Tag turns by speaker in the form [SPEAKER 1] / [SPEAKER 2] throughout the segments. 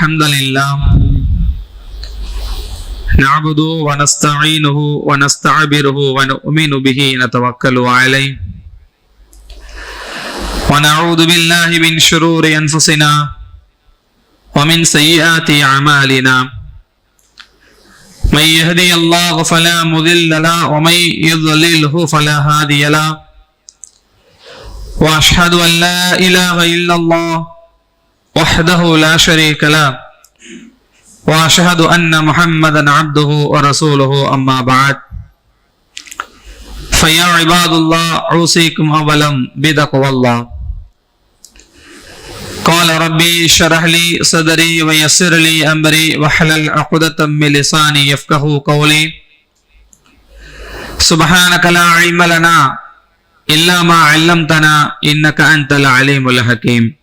[SPEAKER 1] الحمد لله. نعبده ونستعينه ونستعبره ونؤمن به نتوكل عليه. ونعوذ بالله من شرور أنفسنا ومن سيئات أعمالنا. من يهدي الله فلا مضل له ومن يضلله فلا هادي له. وأشهد أن لا إله إلا الله وحده لا شريك له وأشهد أن محمدا عبده ورسوله أما بعد. فيا عباد الله أوصيكم اولا بتقوى الله. قال ربي اشرح لي صدري ويسر لي أمري واحلل عقدة من لساني يفقه قولي. سبحانك لا علم لنا إلا ما علمتنا إنك أنت العليم الحكيم.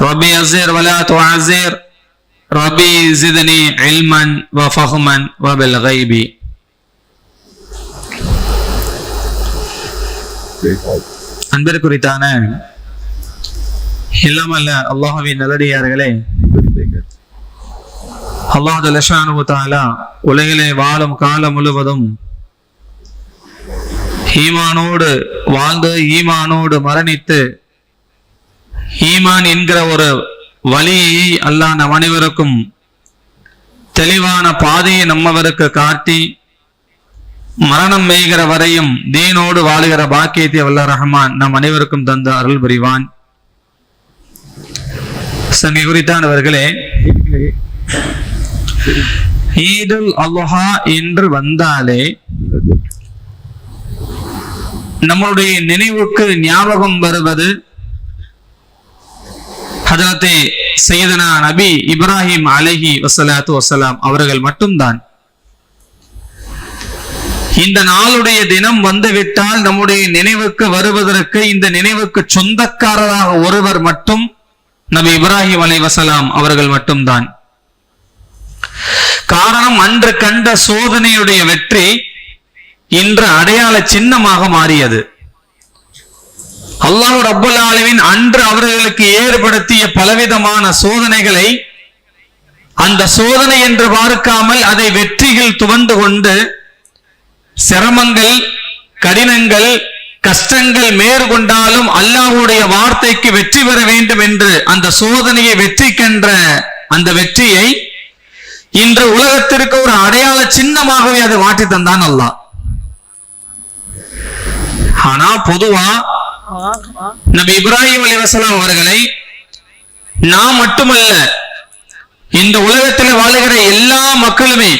[SPEAKER 1] ربي أزر ولا تعزر ربي زدني علما وفهما وبالغيب அன்பிற்குரித்தான இல்லாமல்ல அல்லாஹுவின் நல்லடியார்களே அல்லாஹ் லஷானு தாலா உலகிலே வாழும் காலம் முழுவதும் ஈமானோடு வாழ்ந்து ஈமானோடு மரணித்து ஈமான் என்கிற ஒரு வழியை அல்லாஹ் நம் அனைவருக்கும் தெளிவான பாதையை நம்மவருக்கு காட்டி மரணம் மேய்கிற வரையும் தீனோடு வாழுகிற பாக்கியத்தை வல்ல ரஹமான் நம் அனைவருக்கும் தந்த அருள் புரிவான். சங்கி குறித்தானவர்களே ஈதுல் அல்லஹா என்று வந்தாலே நம்மளுடைய நினைவுக்கு ஞாபகம் வருவது ஹதரத்தே சையதனா நபி இப்ராஹிம் அலஹி வசலாத்து வசலாம் அவர்கள் மட்டும்தான் இந்த நாளுடைய தினம் வந்துவிட்டால் நம்முடைய நினைவுக்கு வருவதற்கு இந்த நினைவுக்கு சொந்தக்காரராக ஒருவர் மட்டும் நபி இப்ராஹிம் அலை வசலாம் அவர்கள் மட்டும்தான். காரணம் அன்று கண்ட சோதனையுடைய வெற்றி இன்று அடையாள சின்னமாக மாறியது. அல்லாஹு ரப்பல் ஆலமின் அன்று அவர்களுக்கு ஏற்படுத்திய பலவிதமான சோதனைகளை அந்த சோதனை என்று பார்க்காமல் அதை வெற்றிகள் துவண்டு கொண்டு சிரமங்கள் கடினங்கள் கஷ்டங்கள் மேற்கொண்டாலும் அல்லாஹுடைய வார்த்தைக்கு வெற்றி பெற வேண்டும் என்று அந்த சோதனையை வெற்றி கென்ற அந்த வெற்றியை இன்று உலகத்திற்கு ஒரு அடையாள சின்னமாகவே அதை மாற்றி தந்தான் அல்லாஹ். ஆனா பொதுவா நபி இப்ராஹிம் அலி வசலாம் அவர்களை நான் மட்டுமல்ல இந்த உலகத்தில் வாழுகிற எல்லா மக்களுமே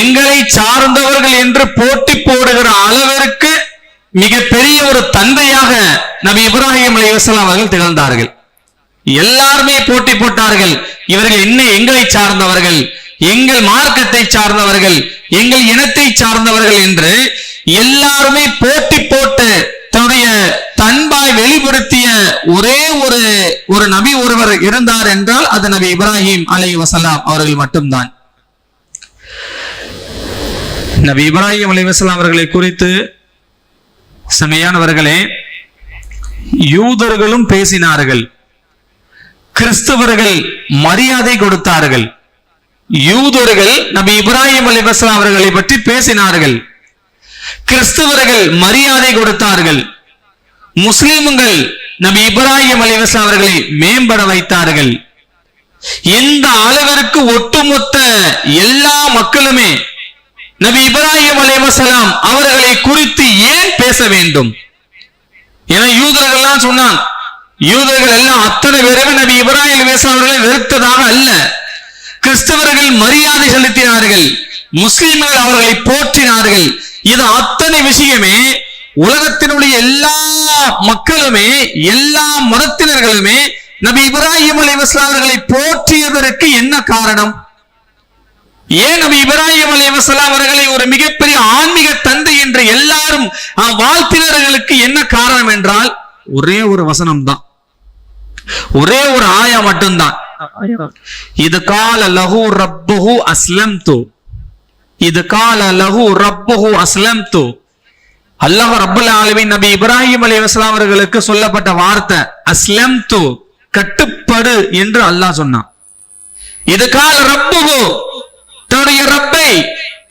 [SPEAKER 1] எங்களை சார்ந்தவர்கள் என்று போட்டி போடுகிற அளவிற்கு மிகப்பெரிய ஒரு தந்தையாக நபி இப்ராஹிம் அலி வசலாம் அவர்கள் திகழ்ந்தார்கள். எல்லாருமே போட்டி போட்டார்கள். இவர்கள் என்ன எங்களை சார்ந்தவர்கள் எங்கள் மார்க்கத்தை சார்ந்தவர்கள் எங்கள் இனத்தை சார்ந்தவர்கள் என்று எல்லாருமே போட்டி போட்டு தன்னுடைய தன்பாய் வெளிப்படுத்திய ஒரே ஒரு ஒரு நபி ஒருவர் இருந்தார் என்றால் அது நபி இப்ராஹிம் அலை வசலாம் அவர்கள் மட்டும்தான். நபி இப்ராஹிம் அலை வசலாம் அவர்களை குறித்து செமையானவர்களே யூதர்களும் பேசினார்கள். கிறிஸ்தவர்கள் மரியாதை கொடுத்தார்கள். யூதர்கள் நபி இப்ராஹிம் அலி வஸ்லாம் அவர்களை பற்றி பேசினார்கள். கிறிஸ்தவர்கள் மரியாதை கொடுத்தார்கள். முஸ்லிம்கள் நபி இப்ராஹிம் அலி அவர்களை மேம்பட வைத்தார்கள். எந்த அளவிற்கு ஒட்டுமொத்த எல்லா மக்களுமே நபி இப்ராஹிம் அலிவசலாம் அவர்களை குறித்து ஏன் பேச வேண்டும்? என யூதர்கள்லாம் சொன்னான் யூதர்கள் எல்லாம் அத்தனை பேருமே நபி இப்ராஹிம் அலிஸ்லாம் அவர்களை வெறுத்ததாக அல்ல. கிறிஸ்தவர்கள் மரியாதை செலுத்தினார்கள் முஸ்லிம்கள் அவர்களை போற்றினார்கள். இது அத்தனை விஷயமே உலகத்தினுடைய எல்லா மக்களுமே எல்லா மதத்தினர்களுமே நபி இப்ராஹிம் அலி அவர்களை போற்றியதற்கு என்ன காரணம்? ஏன் நபி இப்ராஹிம் அலி அவர்களை ஒரு மிகப்பெரிய ஆன்மீக தந்தை என்று எல்லாரும் வாழ்த்தினர்களுக்கு என்ன காரணம் என்றால் ஒரே ஒரு வசனம் தான் ஒரே ஒரு ஆயா மட்டும்தான். இது கால லஹு ரப்புஹு அஸ்லம்து. இது கால லஹு ரப்புஹு அஸ்லம்து. அல்லாஹ் ரப்பல் ஆலமின் நபி இப்ராஹிம் அலைஹிஸ்ஸலாம் அவர்களுக்கு சொல்லப்பட்ட வார்த்தை அஸ்லம் து கட்டுப்படு என்று அல்லாஹ் சொன்னான். இது கால தன்னுடைய ரப்பை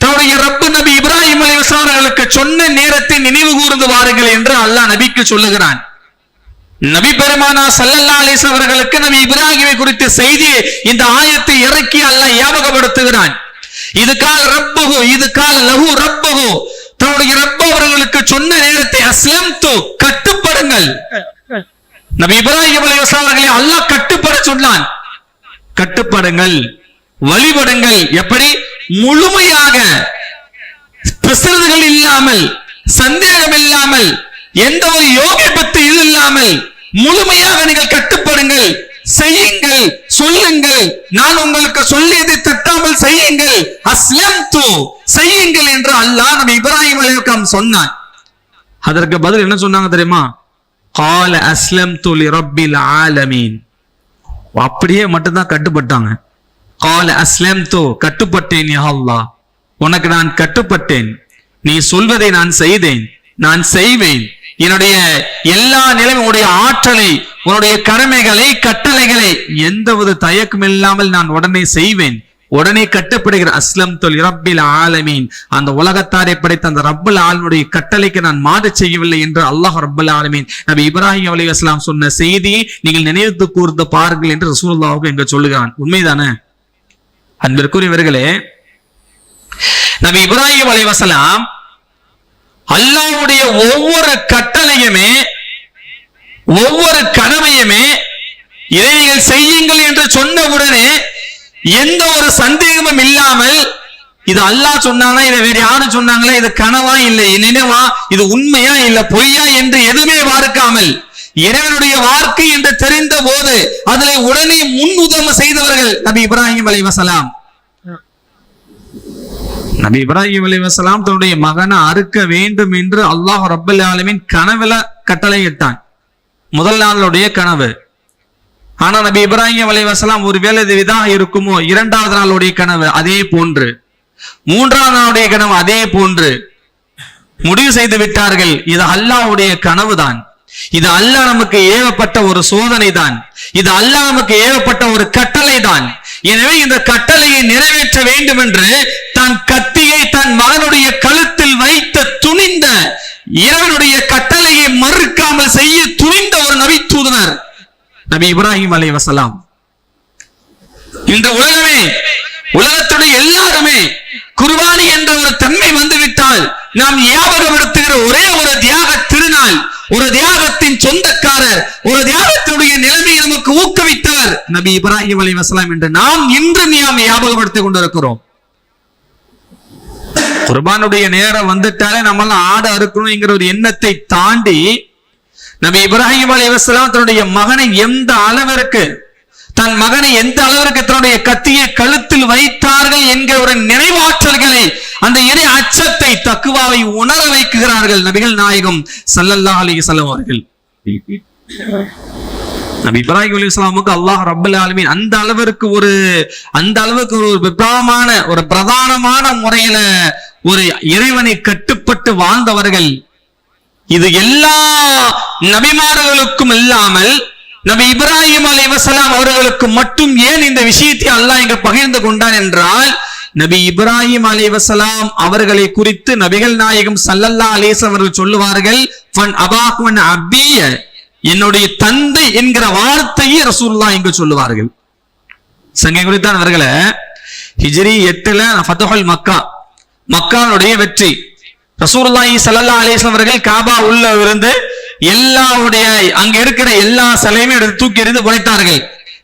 [SPEAKER 1] தன்னுடைய ரப்பு நபி இப்ராஹிம் அலைஹிஸ்ஸலாம் அவர்களுக்கு சொன்ன நேரத்தை நினைவு கூர்ந்து வாருங்கள் என்று அல்லாஹ் நபிக்கு சொல்லுகிறான். நபி பெருமானா சல்லல்லா அலிஸ் அவர்களுக்கு நபி இப்ராஹிமை குறித்த செய்தியை இந்த ஆயத்தை இறக்கி அல்லாஹ் ஞாபகப்படுத்துகிறான். இது கால் இதுக்கால் இது கால் தன்னுடைய ரப்ப அவர்களுக்கு சொன்ன நேரத்தை அஸ்லம்து கட்டுப்படுங்கள். நபி இப்ராஹிம் அலி அவர்களை அல்லாஹ் கட்டுப்பட சொன்னான். கட்டுப்படுங்கள் வழிபடுங்கள். எப்படி? முழுமையாக. பிசறுகள் இல்லாமல் சந்தேகம் இல்லாமல் எந்த ஒரு யோகிபத்து இது இல்லாமல் முழுமையாக நீங்கள் கட்டுப்படுங்கள். செய்யுங்கள் சொல்லுங்கள். நான் உங்களுக்கு சொல்லியதை தட்டாமல் செய்யுங்கள். அஸ்லம் செய்யுங்கள் என்று அல்லாஹ் நபி இப்ராஹிம் அலைஹிஸ்ஸலாம் சொன்னான். அதற்கு பதில் என்ன சொன்னாங்க தெரியுமா? கால அஸ்லம் துலி ரப்பில் ஆலமீன். அப்படியே மட்டும்தான் கட்டுப்பட்டாங்க. கால அஸ்லம் தோ கட்டுப்பட்டேன் யா உனக்கு நான் கட்டுப்பட்டேன். நீ சொல்வதை நான் செய்தேன். நான் செய்வேன். என்னுடைய எல்லா நிலையும் உன்னுடைய ஆற்றலை உன்னுடைய கடமைகளை கட்டளைகளை எந்தவித தயக்கம் இல்லாமல் நான் உடனே செய்வேன். உடனே கட்டப்படுகிற அஸ்லம் தொல் இரப்பில் ஆலமீன். அந்த உலகத்தாரை படைத்த அந்த ரப்பல் ஆளுடைய கட்டளைக்கு நான் மாறு செய்யவில்லை என்று அல்லாஹ் ரப்பல் ஆலமீன். நபி இப்ராஹிம் அலி அஸ்லாம் சொன்ன செய்தியை நீங்கள் நினைவு கூர்ந்து பாருங்கள் என்று ரசூல்லாவுக்கு எங்க சொல்லுகிறான். உண்மைதானே? அன்பிற்குரியவர்களே நபி இப்ராஹிம் அலி வசலாம் அல்லாவுடைய ஒவ்வொரு கட்டளையுமே ஒவ்வொரு கடமையுமே இதை நீங்கள் செய்யுங்கள் என்று சொன்ன உடனே எந்த ஒரு சந்தேகமும் இல்லாமல் இது அல்லாஹ் சொன்னானா இதை வேற யாரும் சொன்னாங்களா இது கனவா இல்லை நினைவா இது உண்மையா இல்ல பொய்யா என்று எதுவுமே பார்க்காமல் இறைவனுடைய வார்த்தை என்று தெரிந்த போது அதில் உடனே முன் உதவ செய்தவர்கள் நபி இப்ராஹிம் அலி வசலாம் நபி இப்ராஹிம் அலி வசலாம் தன்னுடைய மகனை அறுக்க வேண்டும் என்று அல்லாஹ் ரப்பல் ஆலமின் கனவுல கட்டளையிட்டான். முதல் நாளுடைய கனவு. ஆனா நபி இப்ராஹிம் அலி வசலாம் ஒருவேளை இது இதாக இருக்குமோ? இரண்டாவது நாளுடைய கனவு அதே போன்று. மூன்றாவது நாளுடைய கனவு அதே போன்று. முடிவு செய்து விட்டார்கள். இது அல்லாஹ்வுடைய கனவுதான். இது அல்லாஹ் நமக்கு ஏவப்பட்ட ஒரு சோதனை தான் இது அல்லாஹ் நமக்கு ஏவப்பட்ட ஒரு கட்டளை தான் எனவே இந்த கட்டளையை நிறைவேற்ற வேண்டும் என்று தான் கத்தியை தன் மகனுடைய கழுத்தில் வைத்த துணிந்த இறைவனுடைய கட்டளையை மறுக்காமல் செய்ய துணிந்த ஒரு நபி தூதனர் நபி இப்ராஹிம் அலை வசலாம் இந்த உலகமே உலகத்துடைய எல்லாருமே குர்பானி என்ற ஒரு தன்மை வந்துவிட்டால் நாம் ஞாபகப்படுத்துகிற ஒரே ஒரு தியாக திருநாள் ஒரு தியாகத்தின் சொந்தக்காரர் ஒரு தியாகத்தினுடைய நிலைமையை நமக்கு ஊக்குவித்தவர் நபி இப்ராஹிம் அலி வசலாம் என்று நாம் இன்று நாம் ஞாபகப்படுத்திக் கொண்டிருக்கிறோம். குர்பானுடைய நேரம் வந்துட்டாலே நம்மளாம் ஆடு அறுக்கணுங்கிற ஒரு எண்ணத்தை தாண்டி நபி இப்ராஹிம் அலி வசலாம் தன்னுடைய மகனை எந்த அளவிற்கு தன் மகனை எந்த அளவிற்கு தன்னுடைய கத்தியை கழுத்தில் வைத்தார்கள் என்கிற ஒரு நினைவாற்றல்களை அந்த இறை அச்சத்தை தக்குவாவை உணர வைக்குகிறார்கள் நபிகள் நாயகம் சல்லல்லா அலி வஸல்லம் அவர்கள். நபி இப்ராஹிம் அலி இஸ்லாமுக்கு அல்லாஹ் ரபுல் ஆலமின் அந்த அளவிற்கு ஒரு அந்த அளவுக்கு ஒரு விப்ரமான ஒரு பிரதானமான முறையில ஒரு இறைவனை கட்டுப்பட்டு வாழ்ந்தவர்கள். இது எல்லா நபிமார்களுக்கும் இல்லாமல் நபி இப்ராஹிம் அலி வசலாம் அவர்களுக்கு மட்டும் ஏன் இந்த விஷயத்தை அல்லாஹ் இங்க பகிர்ந்து கொண்டான் என்றால் நபி இப்ராஹிம் அலி வசலாம் அவர்களை குறித்து நபிகள் நாயகம் சல்லல்லா அலேசம் அவர்கள் சொல்லுவார்கள் என்னுடைய தந்தை என்கிற வார்த்தையை ரசூல்லா இங்கு சொல்லுவார்கள். சங்கை குறித்தான் அவர்களை ஹிஜ்ரி எட்டுல ஃபதஹல் மக்கா மக்கானுடைய வெற்றி. ரசூல்லாஹி ஸல்லல்லாஹு அலைஹி அவர்கள் காபா உள்ள இருந்து எல்லாவுடைய அங்க இருக்கிற எல்லா சிலையுமே எடுத்து தூக்கி எறிந்து உடைத்தார்கள்.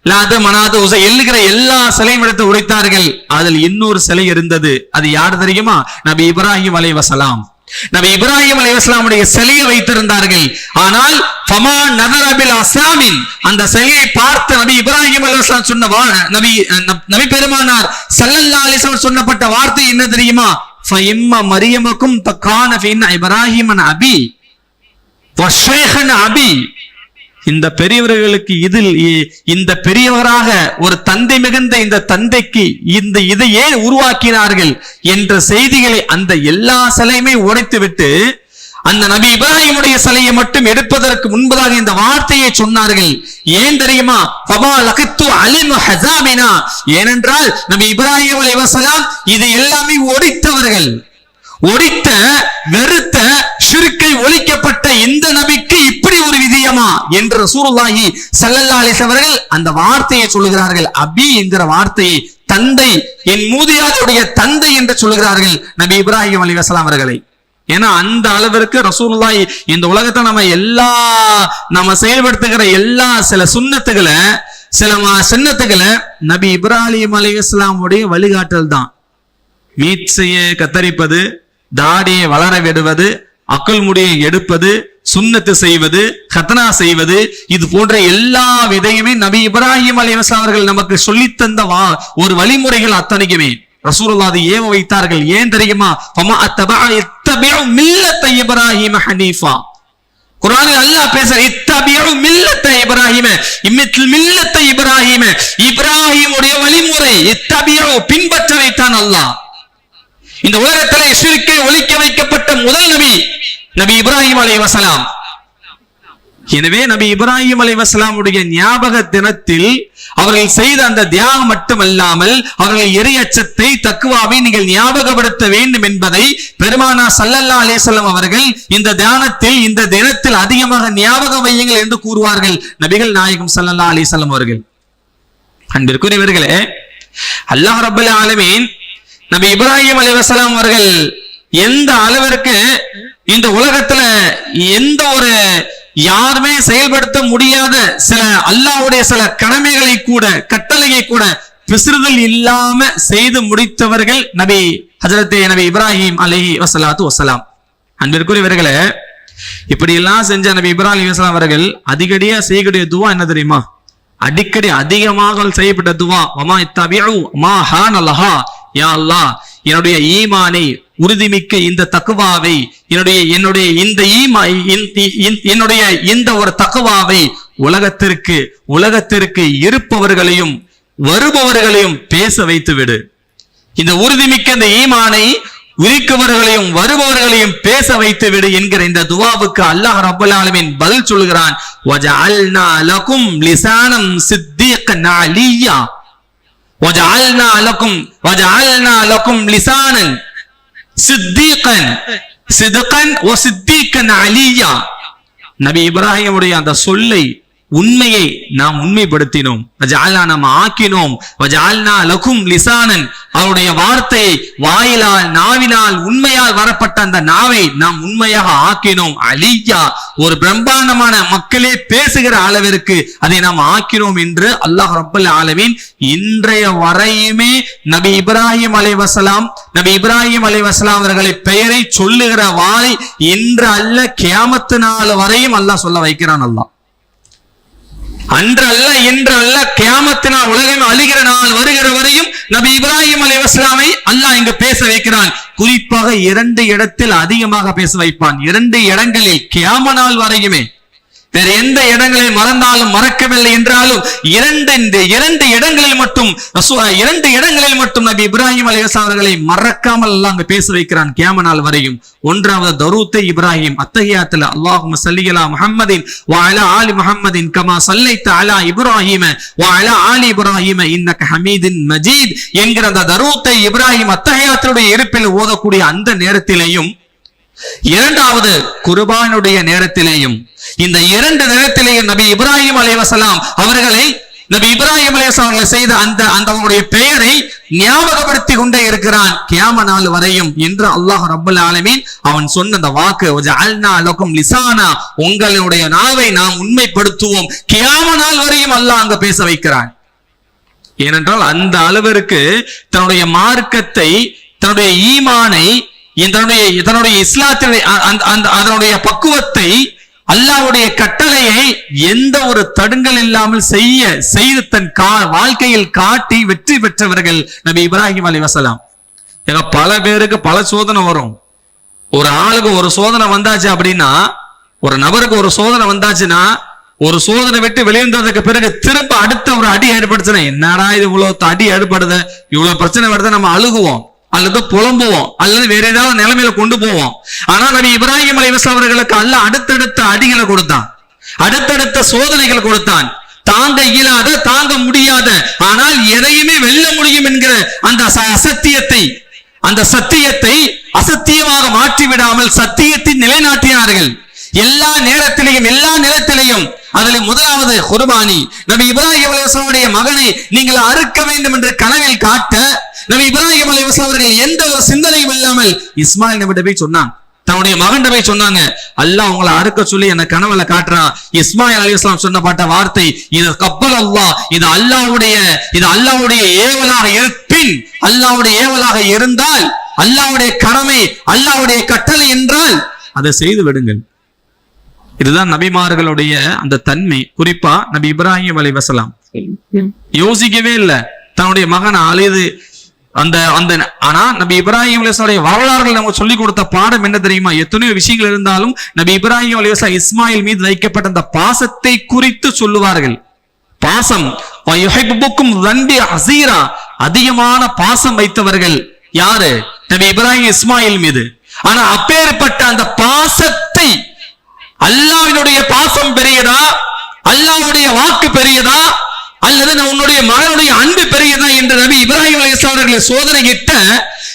[SPEAKER 1] லாது மனாது உசை எழுகிற எல்லா சிலையும் எடுத்து உடைத்தார்கள். அதில் இன்னொரு சிலை இருந்தது. அது யார் தெரியுமா? நபி இப்ராஹிம் அலைஹி வசலாம் நபி இப்ராஹிம் அலி இஸ்லாமுடைய சிலையை வைத்திருந்தார்கள். ஆனால் பமா நதரபில் அஸ்லாமின் அந்த சிலையை பார்த்த நபி இப்ராஹிம் அலி இஸ்லாம் சொன்ன நபி நபி பெருமானார் ஸல்லல்லாஹு அலைஹி வஸல்லம் சொன்னப்பட்ட வார்த்தை என்ன தெரியுமா? ஃபஇம்ம மரியமுக்கும் தக்கான ஃபீன இப்ராஹிமன் அபி வஷேகன் அபி. இந்த பெரியவர்களுக்கு இதில் இந்த பெரியவராக ஒரு தந்தை மிகுந்த இந்த தந்தைக்கு இந்த இதை ஏன் உருவாக்கினார்கள் என்ற செய்திகளை அந்த எல்லா சிலையுமே உடைத்துவிட்டு அந்த நபி இப்ராஹிமுடைய சிலையை மட்டும் எடுப்பதற்கு முன்பதாக இந்த வார்த்தையை சொன்னார்கள். ஏன் தெரியுமா? ஃபமா லகித்து அலிமு ஹஸாமினா ஏனென்றால் நபி இப்ராஹிம் அலைஹிஸ்ஸலாம் இது எல்லாமே ஒடித்தவர்கள் ஒடித்த வெறுத்த சிறுக்கை ஒழிக்கப்பட்ட இந்த நபிக்கு இப்படி ஒரு விதியமா என்று ரசூலுல்லாஹி சல்லல்லா அலிஸ் அவர்கள் அந்த வார்த்தையை சொல்லுகிறார்கள். அபி என்கிற வார்த்தையை தந்தை என் மூதியாருடைய தந்தை என்று சொல்லுகிறார்கள் நபி இப்ராஹிம் அலி வசலாம் அவர்களை. ஏன்னா அந்த அளவிற்கு ரசூலுல்லாஹி இந்த உலகத்தை நம்ம எல்லா நம்ம செயல்படுத்துகிற எல்லா சில சுண்ணத்துகளை சில சின்னத்துகளை நபி இப்ராஹிம் அலி இஸ்லாமுடைய வழிகாட்டல் தான். மீட்சையை கத்தரிப்பது தாடியை வளர விடுவது அக்கல் முடியை எடுப்பது சுன்னத்து செய்வது ஹத்தனா செய்வது இது போன்ற எல்லா விதையுமே நபி இப்ராஹிம் அலிவசா அவர்கள் நமக்கு சொல்லித் தந்த வா ஒரு வழிமுறைகள் அத்தனைக்குமே. ரசூலுல்லாஹ் ஏவ வைத்தார்கள். ஏன் தெரியுமா? அத்தபா இப்ராஹிம ஹனீஃபா. குரானில் அல்லாஹ் பேசுற இத்தபிஉ மில்லத்த இப்ராஹிம இம்மித்தில் மில்லத்த இப்ராஹிம. இப்ராஹிமுடைய வழிமுறை இத்தபிஉ பின்பற்ற வைத்தான் அல்லாஹ். இந்த உலகத்தில் ஷிர்கை ஒழிக்க வைக்கப்பட்ட முதல் நபி நபி இப்ராஹிம் அலைஹிஸ்ஸலாம் எனவே நபி இப்ராஹிம் அலைஹிஸ்ஸலாமுடைய ஞாபக தினத்தில் அவர்கள் செய்த அந்த தியாகம் மட்டுமல்லாமல் அவர்கள் எரியச்சத்தை தக்குவாவை நீங்கள் ஞாபகப்படுத்த வேண்டும் என்பதை பெருமானா சல்லல்லா அலேசல்லம் அவர்கள் இந்த தியானத்தில் இந்த தினத்தில் அதிகமாக ஞாபகம் வையுங்கள் என்று கூறுவார்கள். நபிகள் நாயகம் சல்லல்லா அலிசல்லாம் அவர்கள். அன்பிற்குரியவர்களே அல்லாஹ் ரப்பல் ஆலமீன் நபி இப்ராஹிம் வசலாம் அவர்கள் எந்த அளவிற்கு இந்த உலகத்துல எந்த ஒரு யாருமே செயல்படுத்த முடியாத சில அல்லாஹ்வுடைய சில கடமைகளை கூட கட்டளையை கூட பிசிறுதல் இல்லாம செய்து முடித்தவர்கள் நபி ஹசரத்தே நபி இப்ராஹிம் அலைஹி வசலாத்து வசலாம் அன்பிற்குரியவர்களே இப்படி எல்லாம் செஞ்ச நபி இப்ராஹிம் வசலாம் அவர்கள் அதிகடியா செய்யக்கூடிய துவா என்ன தெரியுமா? அடிக்கடி அதிகமாக செய்யப்பட்ட துவா வமா இத்தபிஉ மா ஹானலஹா யா அல்லாஹ் என்னுடைய ஈமானை உறுதிமிக்க இந்த தக்குவாவை என்னுடைய என்னுடைய இந்த ஈமா என்னுடைய இந்த ஒரு தக்குவாவை உலகத்திற்கு உலகத்திற்கு இருப்பவர்களையும் வருபவர்களையும் பேச வைத்து விடு இந்த உறுதிமிக்க இந்த ஈமானை உரிக்கவர்களையும் வருபவர்களையும் பேச வைத்து விடு என்கிற இந்த துவாவுக்கு அல்லாஹ் ரபுல் ஆலமின் பதில் சொல்கிறான் வஜஅல்னா லகும் லிசானம் சித்தீகன் அலியா வஜஅல்னா லகும் வஜஅல்னா லகும் நபி இப்ராஹிமுடைய அந்த சொல்லை உண்மையை நாம் உண்மைப்படுத்தினோம். வஜஅல்னா நாம் ஆக்கினோம். வஜால்னா லகும் லிசானன் அவருடைய வார்த்தையை வாயிலால் நாவினால் உண்மையால் வரப்பட்ட அந்த நாவை நாம் உண்மையாக ஆக்கினோம். அலியா ஒரு பிரம்மாண்டமான மக்களே பேசுகிற அளவிற்கு அதை நாம் ஆக்கிறோம் என்று அல்லாஹ் ரப்பல் ஆலமீன் இன்றைய வரையுமே நபி இப்ராஹிம் அலைவசலாம் நபி இப்ராஹிம் அலைவசலாம் அவர்களை பெயரை சொல்லுகிற வாய் இன்று அல்ல கேமத்து நாள் வரையும் அல்லாஹ் சொல்ல வைக்கிறான் அல்லாஹ். அன்றல்ல இன்றல்ல இன்று கியாமத்தினால் உலகம் அழுகிற நாள் வருகிற வரையும் நபி இப்ராஹிம் அலைவாஸ்லாமை அல்லாஹ் இங்கு பேச வைக்கிறான். குறிப்பாக இரண்டு இடத்தில் அதிகமாக பேச வைப்பான். இரண்டு இடங்களில் கியாம நாள் வரையுமே வேற எந்த இடங்களில் மறந்தாலும் மறக்கவில்லை என்றாலும் இரண்டு இந்த இரண்டு இடங்களில் மட்டும் இரண்டு இடங்களில் மட்டும் நபி இப்ராஹிம் அலைஹிஸ்ஸலாம் அவர்களை மறக்காமல் எல்லாம் அங்க பேச வைக்கிறான் கியாம நாள் வரையும். ஒன்றாவது தரூத்தை இப்ராஹிம் அத்தகையாத்துல அல்லாஹும் ஸல்லி முஹம்மதின் வ அலா ஆலி முஹம்மதின் கமா சல்லைத்த அலா இப்ராஹிம வாழ அலா ஆலி இப்ராஹிம இன்னக ஹமீதின் மஜீத் என்கிற அந்த தரூத்தை இப்ராஹிம் அத்தகையாத்தருடைய இருப்பில் ஓதக்கூடிய அந்த நேரத்திலையும் இரண்டாவது குர்பானுடைய நேரத்திலேயும் இந்த இரண்டு நேரத்திலேயும் நபி இப்ராஹிம் அலைவசலாம் அவர்களை நபி இப்ராஹிம் அலைவசலாம் செய்த அந்த அந்த அவருடைய பெயரை ஞாபகப்படுத்தி கொண்டே இருக்கிறான். கியாம நாள் வரையும் என்று அல்லாஹ் ரப்பல் ஆலமீன் அவன் சொன்ன அந்த வாக்கு "வஜஅல்னா லகும் லிசானா உங்களுடைய நாவை நாம் உண்மைப்படுத்துவோம். கியாம நாள் வரையும் அல்லாஹ் அங்க பேச வைக்கிறான். ஏனென்றால் அந்த அளவிற்கு தன்னுடைய மார்க்கத்தை தன்னுடைய ஈமானை இதனுடைய இதனுடைய இஸ்லாத்தினுடைய அந்த- அந்த அதனுடைய பக்குவத்தை அல்லாவுடைய கட்டளையை எந்த ஒரு தடுங்கல் இல்லாமல் செய்ய செய்து தன் கா வாழ்க்கையில் காட்டி வெற்றி பெற்றவர்கள் நபி இப்ராஹிம் அலி வசலாம் ஏங்க பல பேருக்கு பல சோதனை வரும். ஒரு ஆளுக்கு ஒரு சோதனை வந்தாச்சு அப்படின்னா ஒரு நபருக்கு ஒரு சோதனை வந்தாச்சுன்னா ஒரு சோதனை விட்டு வெளியேந்ததுக்கு பிறகு திரும்ப அடுத்த ஒரு அடி ஏற்படுச்சுன்னா என்னடா இது இவ்வளவு அடி ஏற்படுது? இவ்வளவு பிரச்சனை வருது நம்ம அழுகுவோம். அல்லது புலம்புவோம். அல்லது வேற ஏதாவது நிலைமையில கொண்டு போவோம். ஆனா நபி இப்ராஹிம் அலைவஸ் அவர்களுக்கு அல்ல அடுத்தடுத்த அடிகளை கொடுத்தான். அடுத்தடுத்த சோதனைகள் கொடுத்தான். தாங்க இயலாத தாங்க முடியாத ஆனால் எதையுமே வெல்ல முடியும் என்கிற அந்த அசத்தியத்தை அந்த சத்தியத்தை அசத்தியமாக மாற்றி விடாமல் சத்தியத்தை நிலைநாட்டினார்கள். எல்லா நேரத்திலையும் எல்லா நிலத்திலையும். அதில் முதலாவது குர்பானி. நபி இப்ராஹிம் அலைவாஸ்லாமுடைய மகனை நீங்கள் அறுக்க வேண்டும் என்று கனவில் காட்ட நபி இப்ராஹிம் அலைவாஸ்லாம் அவர்கள் எந்த ஒரு சிந்தனையும் இல்லாமல் இஸ்மாயில் நபிட்ட போய் சொன்னான். தன்னுடைய மகன் போய் சொன்னாங்க அல்லாஹ் உங்களை அறுக்க சொல்லி என்ன கனவுல காட்டுறான் இஸ்மாயில் அலைஹிஸ்ஸலாம் சொன்னப்பட்ட வார்த்தை இது கப்பல் அல்லா இது அல்லாஹ்வுடைய இது அல்லாஹ்வுடைய ஏவலாக இருப்பின் அல்லாவுடைய ஏவலாக இருந்தால் அல்லாவுடைய கடமை அல்லாஹ்வுடைய கட்டளை என்றால் அதை செய்து விடுங்கள். இதுதான் நபிமார்களுடைய அந்த தன்மை. குறிப்பா நபி இப்ராஹிம் வசலாம் யோசிக்கவே இல்லை. தன்னுடைய மகன் அழுது அந்த அந்த ஆனா நபி இப்ராஹிம் அலிஸ்லாவுடைய வரலாறுகள் நமக்கு சொல்லிக் கொடுத்த பாடம் என்ன தெரியுமா? எத்தனையோ விஷயங்கள் இருந்தாலும் நபி இப்ராஹிம் அலிஸ்லா இஸ்மாயில் மீது வைக்கப்பட்ட அந்த பாசத்தை குறித்து சொல்லுவார்கள். பாசம். அசீரா. அதிகமான பாசம் வைத்தவர்கள் யாரு? நபி இப்ராஹிம் இஸ்மாயில் மீது. ஆனா அப்பேற்பட்ட அந்த பாசத்தை அல்லாவினுடைய பாசம் பெரியதா? அல்லாவுடைய வாக்கு பெரியதா? அல்லது நான் உன்னுடைய மகனுடைய அன்பு பெரியதா என்று நபி இப்ராஹிம் அலைஹிஸ்ஸலாம் அவர்களை சோதனையிட்ட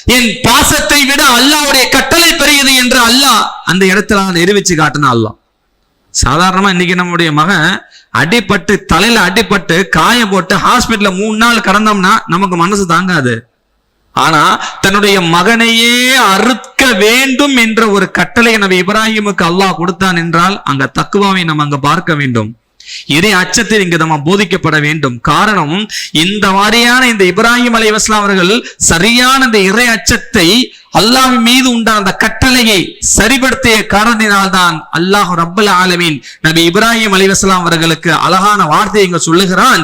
[SPEAKER 1] என் பாசத்தை விட அல்லாஹ்வுடைய கட்டளை பெரியது என்று அல்லாஹ் அந்த இடத்துல நிரூபிச்சு காட்டினா அல்லாஹ். சாதாரணமா இன்னைக்கு நம்முடைய மகன் அடிப்பட்டு தலையில அடிப்பட்டு காயம் போட்டு ஹாஸ்பிட்டல்ல மூணு நாள் கடந்தோம்னா நமக்கு மனசு தாங்காது. ஆனா தன்னுடைய மகனையே அறுக்க வேண்டும் என்ற ஒரு கட்டளை எனவே இப்ராஹிமுக்கு அல்லாஹ் கொடுத்தான் என்றால் அங்க தக்குவாவை நம்ம அங்க பார்க்க வேண்டும். இறை அச்சத்தில் இங்கு நம்ம போதிக்கப்பட வேண்டும். காரணம் இந்த மாதிரியான இந்த இப்ராஹிம் அலைவாஸ்லாம் அவர்கள் சரியான இந்த இறை அச்சத்தை அல்லாஹ் மீது உண்டான அந்த கட்டளையை சரிபடுத்திய காரணத்தினால்தான் அல்லாஹ் ரப்பல் ஆலமீன் நபி இப்ராஹிம் அலைவாஸ்லாம் அவர்களுக்கு அழகான வார்த்தையை இங்க சொல்லுகிறான்.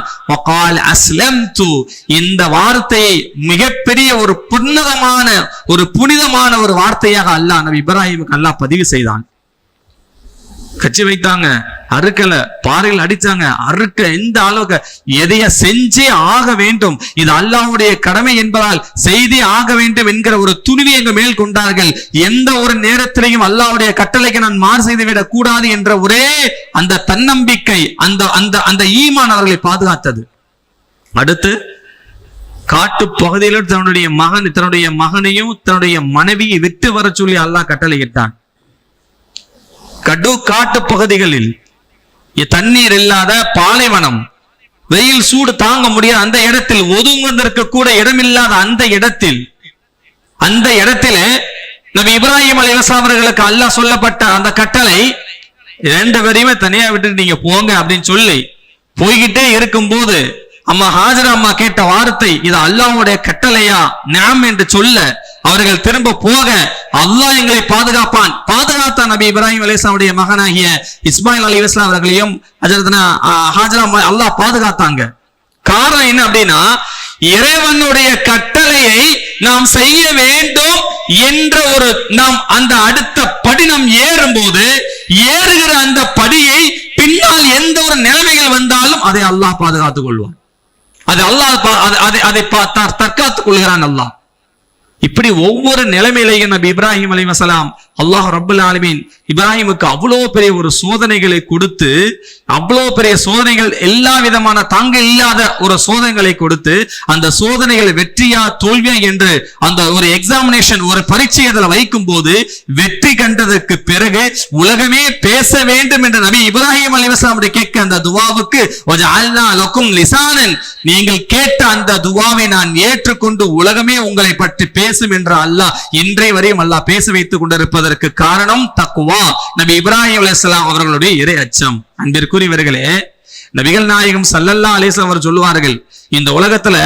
[SPEAKER 1] இந்த வார்த்தையை மிகப்பெரிய ஒரு புன்னதமான ஒரு புனிதமான ஒரு வார்த்தையாக அல்லாஹ் நபி இப்ராஹிமுக்கு அல்லாஹ் பதிவு செய்தான். கட்சி வைத்தாங்க. அறுக்கல பாறையில் அடிச்சாங்க. அறுக்க எந்த அளவுக்கு? எதைய செஞ்சே ஆக வேண்டும். இது அல்லாவுடைய கடமை என்பதால் செய்தே ஆக வேண்டும் என்கிற ஒரு துணிவை எங்க மேல் கொண்டார்கள். எந்த ஒரு நேரத்திலையும் அல்லாவுடைய கட்டளைக்கு நான் மாறு செய்து விடக் கூடாது என்ற ஒரே அந்த தன்னம்பிக்கை அந்த அந்த அந்த ஈமான் அவர்களை பாதுகாத்தது. அடுத்து காட்டு பகுதியில் தன்னுடைய மகன் தன்னுடைய மகனையும் தன்னுடைய மனைவியை விட்டு வர சொல்லி அல்லாஹ் கட்டளையிட்டான். கடு காட்டு பகுதிகளில் தண்ணீர் இல்லாத பாலைவனம். வெயில் சூடு தாங்க முடியாத அந்த இடத்தில் ஒதுங்குவதற்கு கூட இடமில்லாத அந்த இடத்தில் அந்த இடத்துல நபி இப்ராஹிம் அலைஹிஸ்ஸலாம் அவர்களுக்கு அல்லாஹ் சொல்லப்பட்ட அந்த கட்டளை ரெண்டு பேரையுமே தனியா விட்டுட்டு நீங்க போங்க அப்படின்னு சொல்லி போய்கிட்டே இருக்கும் போது அம்மா ஹாஜரா அம்மா கேட்ட வார்த்தை இது அல்லாஹ்வுடைய கட்டளையா நாம் என்று சொல்ல அவர்கள் திரும்ப போக அல்லாஹ் எங்களை பாதுகாப்பான். பாதுகாத்த நபி இப்ராஹிம் அலைஹிஸ்ஸலாமுடைய மகனாகிய இஸ்மாயில் அலி இஸ்லாம் அவர்களையும் ஹாஜரா அல்லாஹ் பாதுகாத்தாங்க. காரணம் என்ன அப்படின்னா இறைவனுடைய கட்டளையை நாம் செய்ய வேண்டும் என்ற ஒரு நாம் அந்த அடுத்த படி நாம் ஏறும்போது ஏறுகிற அந்த படியை பின்னால் எந்த ஒரு நிலைமைகள் வந்தாலும் அதை அல்லாஹ் பாதுகாத்துக் கொள்வான். அது அல்லாஹ் அதை- அதை தற்காத்துக் கொள்கிறான் அல்லாஹ். இப்படி ஒவ்வொரு நிலைமையிலையும் நபி இப்ராஹிம் அலைவசலாம் அல்லாஹ் ரபுல் ஆலமீன் இப்ராஹிமுக்கு அவ்வளோ பெரிய ஒரு சோதனைகளை கொடுத்து அவ்வளோ பெரிய சோதனைகள் எல்லா விதமான தாங்க இல்லாத ஒரு சோதனைகளை கொடுத்து அந்த சோதனைகள் வெற்றியா தோல்வியா என்று அந்த ஒரு எக்ஸாமினேஷன் ஒரு பரீட்சை அதில் வைக்கும் போது வெற்றி கண்டதற்கு பிறகு உலகமே பேச வேண்டும் என்று நபி இப்ராஹிம் அலைவசலாம் கேட்க அந்த துவாவுக்கு கொஞ்சம் லிசானன் நீங்கள் கேட்ட அந்த துவாவை நான் ஏற்றுக்கொண்டு உலகமே உங்களை பற்றி பேசும் என்று அல்லாஹ் இன்றைய வரையும் அல்லாஹ் பேச வைத்துக் கொண்டிருப்பதற்கு காரணம் தக்குவா நபி இப்ராஹிம் அலிஸ்லாம் அவர்களுடைய இறை அச்சம். அன்பிற்குரியவர்களே நபிகள் நாயகம் சல்லல்லா அலிஸ்லாம் அவர் சொல்லுவார்கள் இந்த உலகத்துல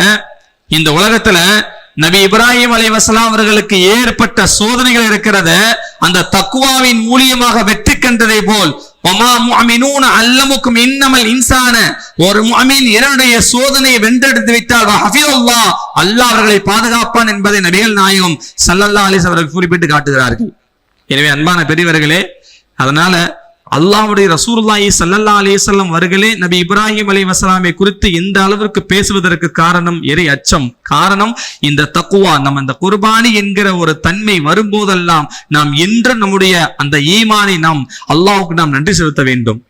[SPEAKER 1] இந்த உலகத்துல நபி இப்ராஹிம் அலைஹிஸ்ஸலாம் அவர்களுக்கு ஏற்பட்ட சோதனைகள் இருக்கிறத அந்த தக்குவாவின் மூலியமாக வெற்றி கண்டதை போல் அல்லமுக்கும் இன்னமல் இன்சான ஒரு முஅமின் இரனுடைய சோதனையை வென்றெடுத்து விட்டால் அல்லாஹ் அவர்களை பாதுகாப்பான் என்பதை நபிகள் நாயகம் சல்லல்லா அலிஸ் அவர்கள் குறிப்பிட்டு காட்டுகிறார்கள். எனவே அன்பான பெரியவர்களே அதனால அல்லாஹ்வுடைய ரசூல்லாயி சல்லல்லா அலிசல்லம் வருகளே நபி இப்ராஹிம் அலைஹிஸ்ஸலாமை குறித்து எந்த அளவிற்கு பேசுவதற்கு காரணம் எரி அச்சம். காரணம் இந்த தக்குவா நம்ம இந்த குர்பானி என்கிற ஒரு தன்மை வரும்போதெல்லாம் நாம் என்று நம்முடைய அந்த ஈமானை நாம் அல்லாவுக்கு நாம் நன்றி செலுத்த வேண்டும்.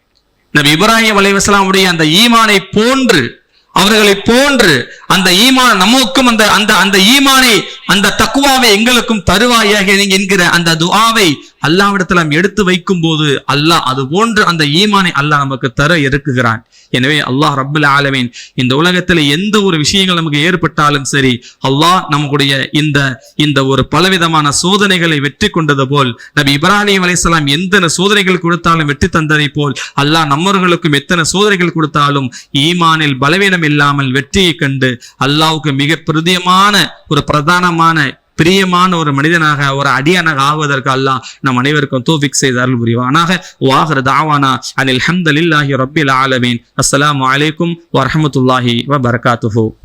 [SPEAKER 1] நபி இப்ராஹிம் வசலாமுடைய அந்த ஈமானை போன்று அவர்களை போன்று அந்த ஈமான் நமக்கும் அந்த அந்த அந்த ஈமானை அந்த தக்குவாவை எங்களுக்கும் தருவாயாக என்கிற அந்த துஆவை அல்லாவிடத்தில் நாம் எடுத்து வைக்கும் போது அல்லாஹ் அது போன்று அந்த ஈமானை அல்லாஹ் நமக்கு தர இருக்குகிறான் எனவே அல்லாஹ் ரப்பல் ஆலமீன் இந்த உலகத்தில் எந்த ஒரு விஷயங்கள் நமக்கு ஏற்பட்டாலும் சரி அல்லாஹ் நம்முடைய இந்த இந்த ஒரு பலவிதமான சோதனைகளை வெற்றி கொண்டது போல் நபி இப்ராஹிம் அலைஹிஸ்ஸலாம் எத்தனை சோதனைகள் கொடுத்தாலும் வெற்றி தந்ததை போல் அல்லாஹ் நம்மவர்களுக்கும் எத்தனை சோதனைகள் கொடுத்தாலும் ஈமானில் பலவீனம் இல்லாமல் வெற்றியை கண்டு அல்லாவுக்கு மிக பிரதியமான ஒரு பிரதானமான பிரியமான ஒரு மனிதனாக ஒரு அடியானாக ஆவதற்கு அல்லாஹ் நம் அனைவருக்கும் தோஃபிக் செய்து அருள் புரிவானாக. வாஹர் தாவானா அனில் ஹம்தலில்லாஹி ரப்பில் ஆலமீன். அஸ்லாம் வலைக்கும் வரமத்துல்லாஹி வபரகாத்துஹு.